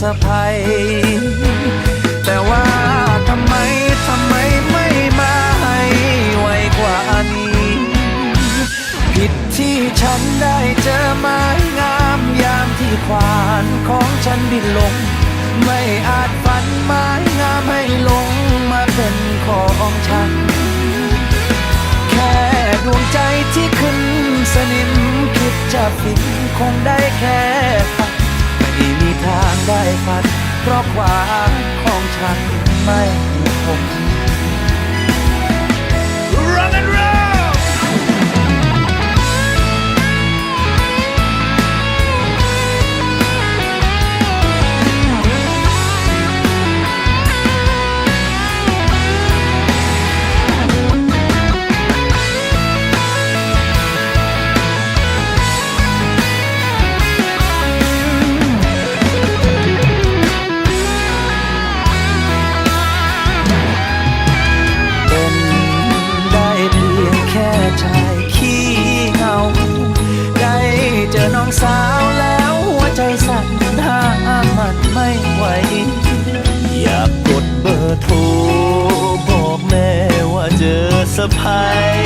สะพายแต่ว่าทำไมทำไมไม่มาให้ไวกว่านี้ ผิดที่ฉันได้เจอไม้งามยามที่ควานของฉันบินลง ไม่อาจฝันไม้งามให้ลงมาเป็นของฉัน แค่ดวงใจที่ขึ้นสนิมคิดจะฟินคงได้แค่ เพราะความของฉันไม่คง Rock and roll อสะพาย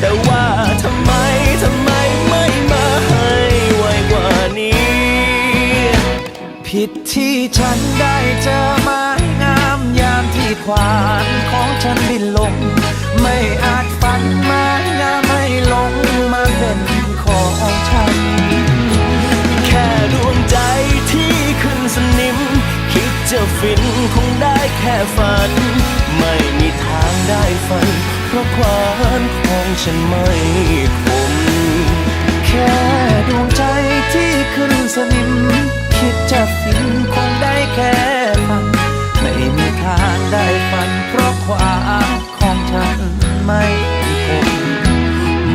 แต่ว่าทำไมทำไมไม่มาให้ไวกว่านี้ ผิดที่ฉันได้เจอไม้งามยามที่ควานของฉันบินลง ไม่อาจฝันไม้งามให้ลงมาเป็นของฉัน แค่ดวงใจที่ขึ้นสนิม คิดจะฟินคงได้แค่ฝัน ราะความของฉันไม่คม แค่ดวงใจที่ขึ้นสนิม คิดจะฟินคงได้แค่ฟังไม่มีทางได้ฝัน เพราะความของฉันไม่คง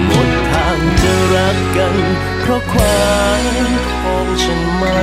หมดทางจะรักกัน เพราะความของฉันไม่